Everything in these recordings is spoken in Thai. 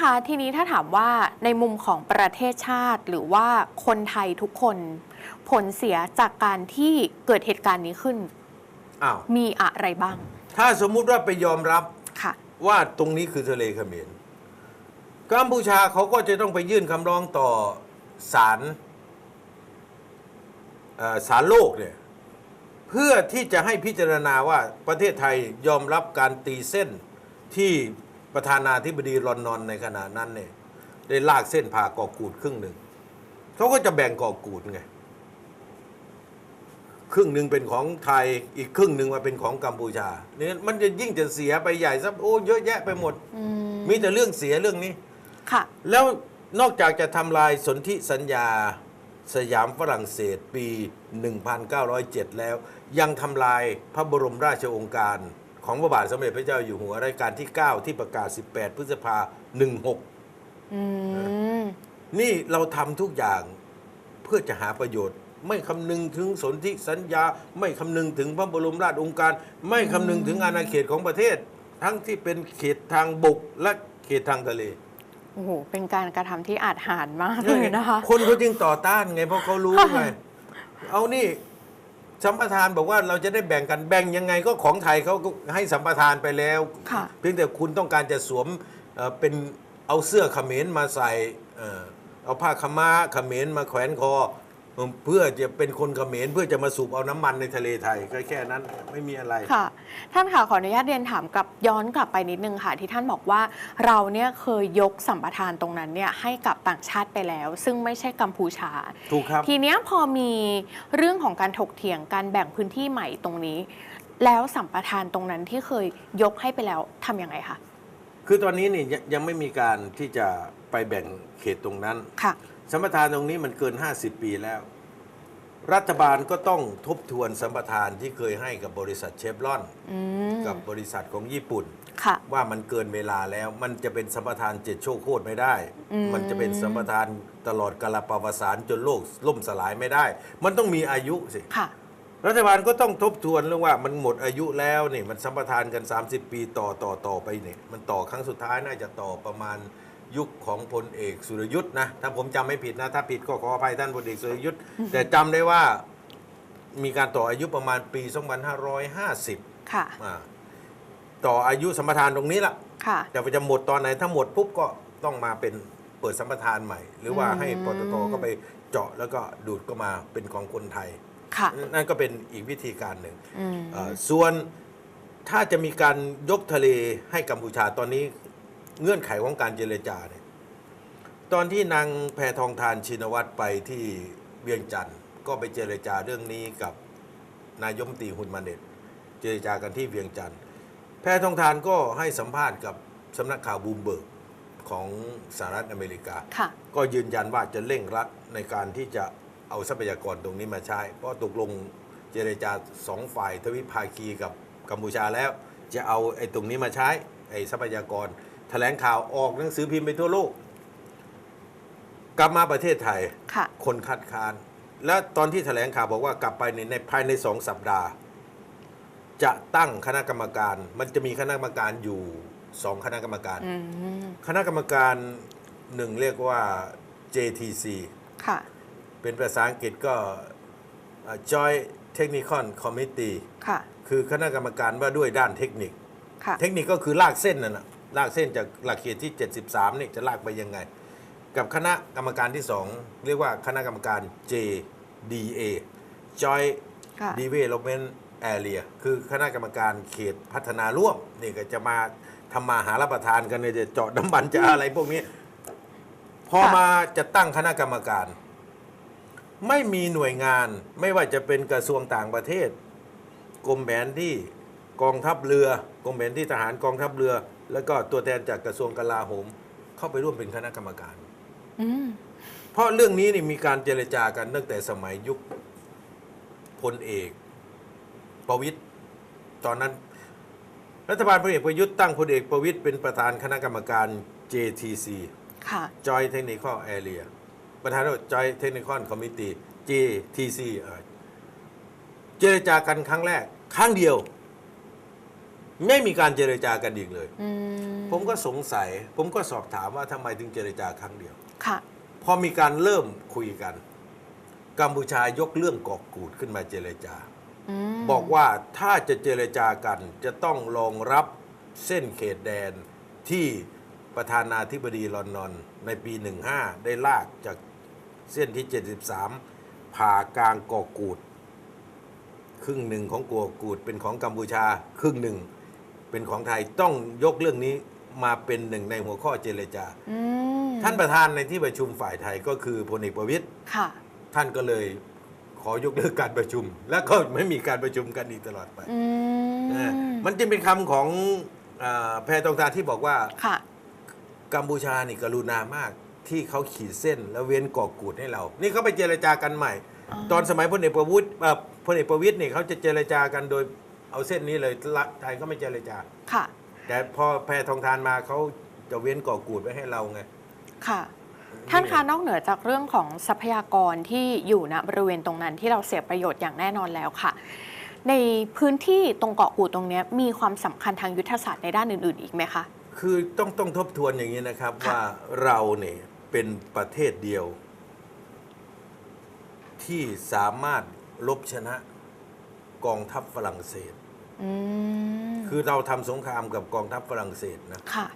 คะทีนี้ถ้าถามว่าในมุมของประเทศชาติหรือว่าคนไทยทุกคนผลเสียจากการที่เกิดเหตุการณ์นี้ขึ้น อ้าว มีอะไรบ้าง ถ้าสมมุติว่าไปยอมรับค่ะ ว่าตรงนี้คือทะเลเขมรกัมพูชาเขาก็จะต้องไปยื่นคำร้องต่อศาลเอ่อศาลโลกเนี่ยเพื่อที่จะให้พิจารณาว่าประเทศไทยยอมรับการตีเส้นที่ ประธานาธิบดีรอนนอนในขณะนั้นเนี่ยได้ลากเส้นผ่าเกาะกูดครึ่งหนึ่งเขาก็จะแบ่งเกาะกูดไงครึ่งหนึ่งเป็นของไทยอีกครึ่งหนึ่งมาเป็นของกัมพูชาเนี่ยมันจะยิ่งจะเสียไปใหญ่ซะโอ้เยอะแยะไปหมดอืมมีแต่เรื่องเสียเรื่องนี้ค่ะ แล้วนอกจากจะทำลายสนธิสัญญาสยามฝรั่งเศสปี 1907 แล้ว ยังทำลายพระบรมราชโองการ ของพระบาทสมเด็จพระเจ้าอยู่หัวรัชกาลที่ 9 ที่ประกาศ 18 พฤษภา16อืมนี่เราทำทุกอย่างเพื่อจะหาประโยชน์ ไม่คำนึงถึงสนธิสัญญา ไม่คำนึงถึงพระบรมราชโองการ ไม่คำนึงถึงอาณาเขตของประเทศ ทั้งที่เป็นเขตทางบกและเขตทางทะเลโอ้โหเป็นการกระทำที่อาจหารมากเลยนะคะ คนเขาจึงต่อต้านไงเพราะเขารู้ไงเอานี่ สัมปทานบอกว่าเราจะได้แบ่งกันแบ่งยังไงก็ของไทยเขาก็ให้สัมปทานไปแล้ว ค่ะ เพียงแต่คุณต้องการจะสวมเอ่อเป็นเอาเสื้อเขมรมาใส่เอ่อเอาผ้าขาวม้าเขมรมาแขวนคอ เพื่อจะเป็นคนเขมรเพื่อจะมาสูบเอาน้ำมันในทะเลไทยก็แค่นั้นไม่มีอะไรค่ะ ท่านค่ะขออนุญาตเรียนถามกลับย้อนกลับไปนิดนึงค่ะ ที่ท่านบอกว่าเราเนี่ยเคยยกสัมปทานตรงนั้นเนี่ยให้กับต่างชาติไปแล้ว ซึ่งไม่ใช่กัมพูชาถูกครับทีเนี้ยพอมีเรื่องของการถกเถียงการแบ่งพื้นที่ใหม่ตรงนี้ แล้วสัมปทานตรงนั้นที่เคยยกให้ไปแล้วทำยังไงคะคือตอนนี้นี่ยังยังไม่มีการที่จะไปแบ่งเขตตรงนั้นค่ะ สัมปทานตรงนี้มันเกิน 50 ปีแล้ว รัฐบาลก็ต้องทบทวนสัมปทานที่เคยให้กับบริษัทเชฟรอน อืมกับบริษัทของญี่ปุ่น ค่ะ ว่ามันเกินเวลาแล้ว มันจะเป็นสัมปทานเจ็ดโชคโคตรไม่ได้ อืม มันจะเป็นสัมปทานตลอดกาลปวสารจนโลกล่มสลายไม่ได้ มันต้องมีอายุสิ ค่ะ รัฐบาลก็ต้องทบทวนเรื่องว่ามันหมดอายุแล้วนี่มันสัมปทานกัน 30 ปีต่อต่อต่อไปเนี่ยมันต่อครั้งสุดท้ายน่าจะต่อประมาณ ยุคของพลเอกสุรยุทธ์นะถ้าผมจำไม่ผิดนะ ถ้าผิดก็ขออภัยท่านพลเอกสุรยุทธ์ แต่จำได้ว่ามีการต่ออายุประมาณปี 2550ค่ะ อ่าต่ออายุสัมปทานตรงนี้ละค่ะ แต่ว่าจะหมดตอนไหนถ้าหมดปุ๊บก็ต้องมาเป็นเปิดสัมปทานใหม่ หรือว่าอืมให้ปตทก็ไปเจาะแล้วก็ดูดก็มาเป็นของคนไทย ค่ะ นั่นก็เป็นอีกวิธีการหนึ่งอืม เอ่อส่วนถ้าจะมีการยกทะเลให้กัมพูชาตอนนี้ เงื่อนไขของการเจรจาเนี่ยตอนที่นางแพทองทานชินวัตรไปที่เวียงจันทร์ก็ไปเจรจาเรื่องนี้กับนายมนตรีฮุนมาเน็ตเจรจากันที่เวียงจันทร์แพทองทานก็ให้สัมภาษณ์กับสำนักข่าวบูมเบิร์กของสหรัฐอเมริกาค่ะก็ยืนยันว่าจะเร่งรัดในการที่จะเอาทรัพยากรตรงนี้มาใช้ เพราะตกลงเจรจาสองฝ่ายทวิภาคีกับกัมพูชาแล้ว จะเอาไอ้ตรงนี้มาใช้ไอ้ทรัพยากร แถลงข่าวออกหนังสือพิมพ์ไปทั่วโลก กลับมาประเทศไทยค่ะ คนคัดค้าน และตอนที่แถลงข่าวบอกว่ากลับไปในในภายในสองสัปดาห์ จะตั้งคณะกรรมการ มันจะมีคณะกรรมการอยู่สองคณะกรรมการ อืมคณะกรรมการหนึ่งเรียกว่า JTC ค่ะ เป็นภาษาอังกฤษก็เอ่อ Joint Technical Committee ค่ะ คือคณะกรรมการว่าด้วยด้านเทคนิค ค่ะ เทคนิคก็คือลากเส้นนั่นนะ ลากเส้นจากหลักเขตที่ 73นี่จะลากไปยังไง กับคณะกรรมการที่ 2 เรียกว่าคณะกรรมการ JDA Joint ค่ะ Development Area คือคณะกรรมการเขตพัฒนาร่วมนี่ก็จะมาทำมาหารับประทานกันเนี่ยจะเจาะน้ำมันจะอะไรพวกนี้ พอค่ะมาจะตั้งคณะกรรมการ ไม่มีหน่วยงานไม่ว่าจะเป็นกระทรวงต่างประเทศ กรมแผนที่กองทัพเรือกรมแผนที่ทหารกองทัพเรือ แล้วก็ตัวแทนจากกระทรวงกลาโหม เข้าไปร่วมเป็นคณะกรรมการ อืมเพราะเรื่องนี้นี่มีการเจรจากันตั้งแต่สมัยยุคพลเอก ประวิตยตอนนั้น รัฐบาลพลเอกประยุทธ์ตั้งพลเอกประวิตยเป็นประธานคณะกรรมการ JTC ค่ะ Joint Technical Area ประธาน Joint Technical Committee JTC เอ่อเจรจากันครั้งแรก ครั้งเดียว ไม่มีการเจรจากันอีกเลย อืมผมก็สงสัย ผมก็สอบถามว่าทำไมถึงเจรจาครั้งเดียว ค่ะ พอมีการเริ่มคุยกัน กัมพูชายกเรื่องกอกกูดขึ้นมาเจรจา มบอกว่าถ้าจะเจรจากันจะต้องรองรับเส้นเขตแดนที่ประธานาธิบดีลอนนอนในปี 15 ได้ลากจากเส้นที่ 73 ผ่ากลางกอกกูด ครึ่งหนึ่งของกอกกูดเป็นของกัมพูชา ครึ่งหนึ่ง เป็นของไทยต้องยกเรื่องนี้มาเป็นหนึ่งในหัวข้อเจรจา อืมท่านประธานในที่ประชุมฝ่ายไทยก็คือพลเอกประวิตยค่ะ ท่านก็เลยขอยกเลิกการประชุม และก็ไม่มีการประชุมกันอีกตลอดไปอืเออมมันจึงเป็นคำของอาแพทองทานที่บอกว่า ค่ะ กัมพูชานี่กรุณามากที่เขาขีดเส้นแล้วเว้นกอกกูดให้เรา นี่เขาไปเจรจากันใหม่อ๋อตอนสมัยพลเอกประวุฒิเอ่อพลเอกประวิตยนี่เขาจะเจรจากันโดย เอาเส้นนี้เลยละไทยก็ไม่เจรจา ค่ะ แต่พอแพทองทานมาเขาจะเว้นกอกกูดไว้ให้เราไง ค่ะ ท่านคะนอกเหนือจากเรื่องของทรัพยากรที่อยู่ณบริเวณตรงนั้นที่เราเสียประโยชน์อย่างแน่นอนแล้วค่ะ ในพื้นที่ตรงเกาะกูดตรงเนี้ยมีความสำคัญทางยุทธศาสตร์ในด้านอื่น ๆ อีกไหมคะ คือต้องต้องทบทวนอย่างนี้นะครับ ค่ะ ว่าเราเนี่ยเป็นประเทศเดียว ที่สามารถลบชนะ กองทัพฝรั่งเศส อืมคือเราทำสงครามกับกองทัพฝรั่งเศสนะ ค่ะ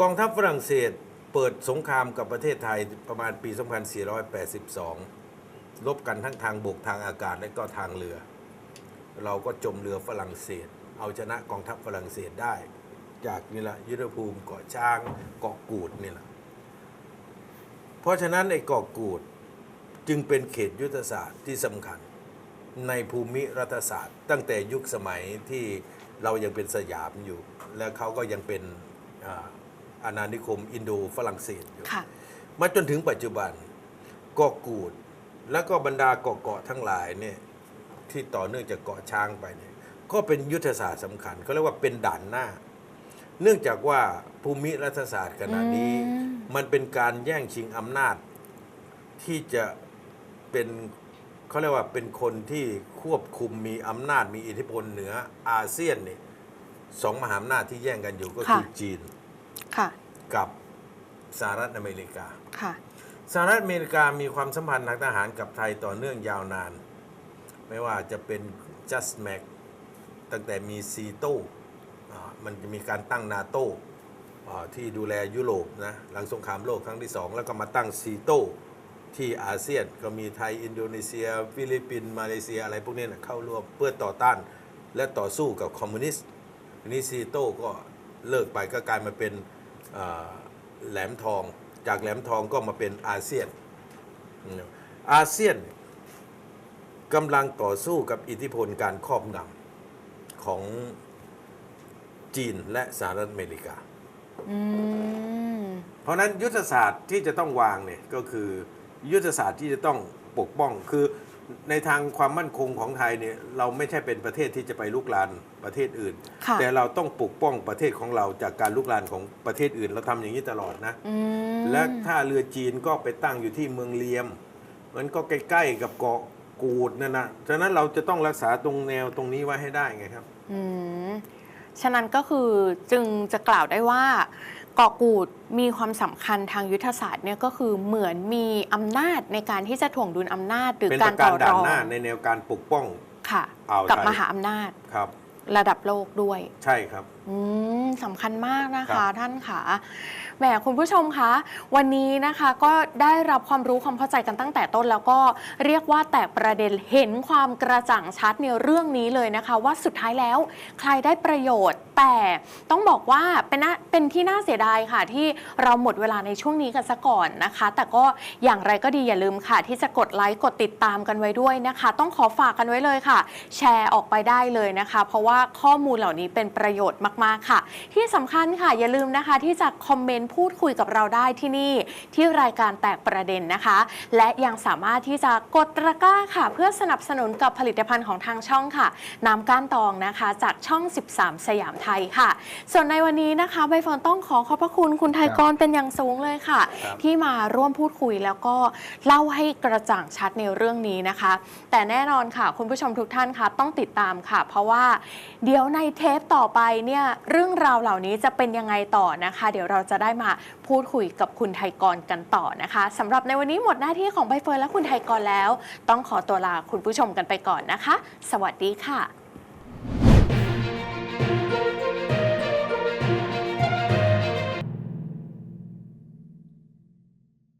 กองทัพฝรั่งเศสเปิดสงครามกับประเทศไทยประมาณปี 2482 ลบกันทั้งทางบกทางอากาศและก็ทางเรือ เราก็จมเรือฝรั่งเศส เอาชนะกองทัพฝรั่งเศสได้ จากนี่แหละยุทธภูมิเกาะช้างเกาะกูดนี่แหละเพราะฉะนั้นไอ้เกาะกูดจึงเป็นเขตยุทธศาสตร์ที่สำคัญ ในภูมิรัฐศาสตร์ ตั้งแต่ยุคสมัยที่เรายังเป็นสยามอยู่ และเขาก็ยังเป็นอ่าอาณานิคมอินโดฝรั่งเศสอยู่ค่ะมาจนถึงปัจจุบันเกาะกูด แล้วก็บรรดาเกาะเกาะทั้งหลายเนี่ยที่ต่อเนื่องจากเกาะช้างไปเนี่ยก็เป็นยุทธศาสตร์สำคัญเขาเรียกว่าเป็นด่านหน้า เนื่องจากว่าภูมิรัฐศาสตร์ขณะนี้อืมมันเป็นการแย่งชิงอำนาจที่จะเป็น เขาเรียกว่าเป็นคนที่ควบคุมมีอำนาจมีอิทธิพลเหนืออาเซียนเนี่ยสองมหาอำนาจที่แย่งกันอยู่ก็คือค่ะจีนค่ะกับสหรัฐอเมริกาค่ะสหรัฐอเมริกามีความสัมพันธ์ทางทหารกับไทยต่อเนื่องยาวนาน ไม่ว่าจะเป็น Just Mac ตั้งแต่มีซีโต้อ่ามันจะมีการตั้งนาโต้อ่าที่ดูแลยุโรปนะหลังสงครามโลกครั้งที่สองแล้วก็มาตั้งซีโต้ ที่อาเซียนก็มีไทย อินโดนีเซีย ฟิลิปปินส์มาเลเซียอะไรพวกนี้นะเข้าร่วมเพื่อต่อต้านและต่อสู้กับคอมมิวนิสต์ทีนี้ซีโต้ก็เลิกไปก็กลายมาเป็นอ่าแหลมทอง จากแหลมทองก็มาเป็นอาเซียน อาเซียนกำลังต่อสู้กับอิทธิพลการครอบงำของจีนและสหรัฐอเมริกาอืมเพราะฉะนั้นยุทธศาสตร์ที่จะต้องวางเนี่ยก็คือ ยุทธศาสตร์ที่จะต้องปกป้องคือในทางความมั่นคงของไทยเนี่ยเราไม่ใช่เป็นประเทศที่จะไปลุกลานประเทศอื่นค่ะแต่เราต้องปกป้องประเทศของเราจากการลุกลานของประเทศอื่น เราทำอย่างนี้ตลอดนะอืมและท่าเรือจีนก็ไปตั้งอยู่ที่เมืองเลียม มันก็ใกล้ ๆ กับเกาะกูดนั่นนะฉะนั้นเราจะต้องรักษาตรงแนวตรงนี้ไว้ให้ได้ไงครับ อืมฉะนั้นก็คือจึงจะกล่าวได้ว่า เกาะกูดมีความสำคัญทางยุทธศาสตร์เนี่ยก็คือเหมือนมีอำนาจในการที่จะถ่วงดุลอำนาจ หรือเป็นกาปรระการต่อด่ารนองหน้าในแนวการปกป้องค่ะอ่าวไทยกับมหาอำนาจครับ ระดับโลกด้วย ใช่ครับ อืมสำคัญมากนะครัคะ บ ท่านค่ะแหมคุณผู้ชมคะวันนี้นะคะก็ได้รับความรู้ความเข้าใจกันตั้งแต่ต้น แล้วก็เรียกว่าแตกประเด็นเห็นความกระจ่างชัดในเรื่องนี้เลยนะคะ ว่าสุดท้ายแล้วใครได้ประโยชน์ แต่ต้องบอกว่าเป็นน่าเป็นที่น่าเสียดายค่ะ ที่เราหมดเวลาในช่วงนี้กันซะก่อนนะคะ แต่ก็อย่างไรก็ดีอย่าลืมค่ะ ที่จะกดไลค์กดติดตามกันไว้ด้วยนะคะ ต้องขอฝากกันไว้เลยค่ะ แชร์ออกไปได้เลยนะคะ เพราะว่าข้อมูลเหล่านี้เป็นประโยชน์มากๆค่ะ ที่สำคัญค่ะอย่าลืมนะคะที่จะคอมเมนต์พูดคุยกับเราได้ที่นี่ที่รายการแตกประเด็นนะคะ และยังสามารถที่จะกดตะกร้าค่ะ เพื่อสนับสนุนกับผลิตภัณฑ์ของทางช่องค่ะน้ำก้านตองนะคะจากช่อง 13 สยามไทยค่ะ ส่วนในวันนี้นะคะใบเฟิร์นต้องขอขอบพระคุณคุณไทยกรเป็นอย่างสูงเลยค่ะครับที่มาร่วมพูดคุยแล้วก็เล่าให้กระจ่างชัดในเรื่องนี้นะคะ แต่แน่นอนค่ะ คุณผู้ชมทุกท่านคะต้องติดตามค่ะ เพราะว่าเดี๋ยวในเทปต่อไปเนี่ยเรื่องราวเหล่านี้จะเป็นยังไงต่อนะคะ เดี๋ยวเราจะได้มาพูดคุยกับคุณไทยกรกันต่อนะคะสำหรับในวันนี้หมดหน้าที่ของใบเฟิร์นและคุณไทยกรแล้ว ต้องขอตัวลาคุณผู้ชมกันไปก่อนนะคะ สวัสดีค่ะ